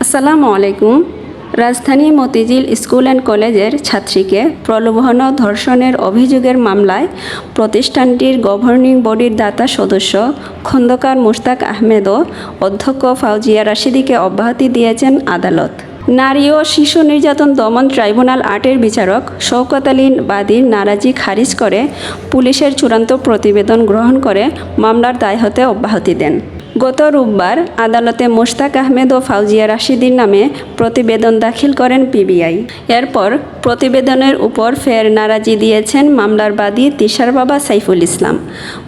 আসসালামু আলাইকুম। রাজধানী মতিঝিল স্কুল অ্যান্ড কলেজের ছাত্রীকে প্রলোভন ধর্ষণের অভিযোগের মামলায় প্রতিষ্ঠানটির গভর্নিং বডির দাতা সদস্য খন্দকার মুশতাক আহমেদ ও অধ্যক্ষ ফাউজিয়া রাশিদিকে অব্যাহতি দিয়েছেন আদালত। নারী ও শিশু নির্যাতন দমন ট্রাইব্যুনাল আটের বিচারক শওকত আলী বাদীর নারাজি খারিজ করে পুলিশের চূড়ান্ত প্রতিবেদন গ্রহণ করে মামলার দায় হতে অব্যাহতি দেন। গত রোববার আদালতে মোশতাক আহমেদ ও ফাউজিয়া রাশিদির নামে প্রতিবেদন দাখিল করেন পিবিআই। এরপর প্রতিবেদনের উপর ফের নারাজি দিয়েছেন মামলার বাদী তিশার বাবা সাইফুল ইসলাম।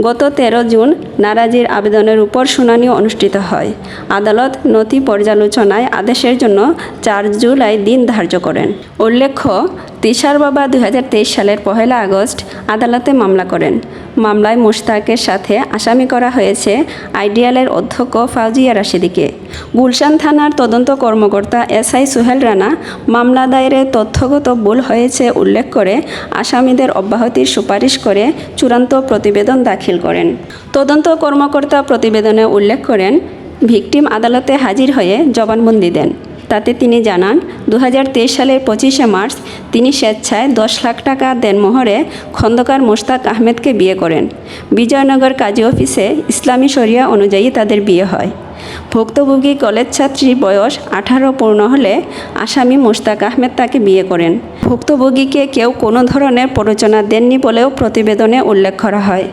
গত তেরো জুন নারাজির আবেদনের উপর শুনানি অনুষ্ঠিত হয়। আদালত নথি পর্যালোচনায় আদেশের জন্য চার জুলাই দিন ধার্য করেন। উল্লেখ্য তিশার বাবা দু হাজার তেইশ সালের পহেলা আগস্ট আদালতে মামলা করেন। মামলায় মুশতাকের সাথে আসামি করা হয়েছে আইডিয়ালের অধ্যক্ষ ফাউজিয়া রাশিদিকে। গুলশান থানার তদন্ত কর্মকর্তা এসআই সোহেল রানা মামলা দায়েরে তথ্যগত ভুল হয়েছে উল্লেখ করে আসামিদের অব্যাহতির সুপারিশ করে চূড়ান্ত প্রতিবেদন দাখিল করেন। তদন্ত কর্মকর্তা প্রতিবেদনে উল্লেখ করেন, ভিকটিম আদালতে হাজির হয়ে জবানবন্দি দেন। তাতে তিনি জানান দু হাজার তেইশ সালের পঁচিশে মার্চ তিনি স্বেচ্ছায় দশ লাখ টাকা দেনমোহরে খন্দকার মোশতাক আহমেদকে বিয়ে করেন। বিজয়নগর কাজী অফিসে ইসলামী শরিয়া অনুযায়ী তাদের বিয়ে হয়। ভুক্তভোগী কলেজ ছাত্রীর বয়স আঠারো পূর্ণ হলে আসামি মোশতাক আহমেদ তাকে বিয়ে করেন। ভুক্তভোগীকে কেউ কোনো ধরনের প্ররোচনা দেননি বলেও প্রতিবেদনে উল্লেখ করা হয়।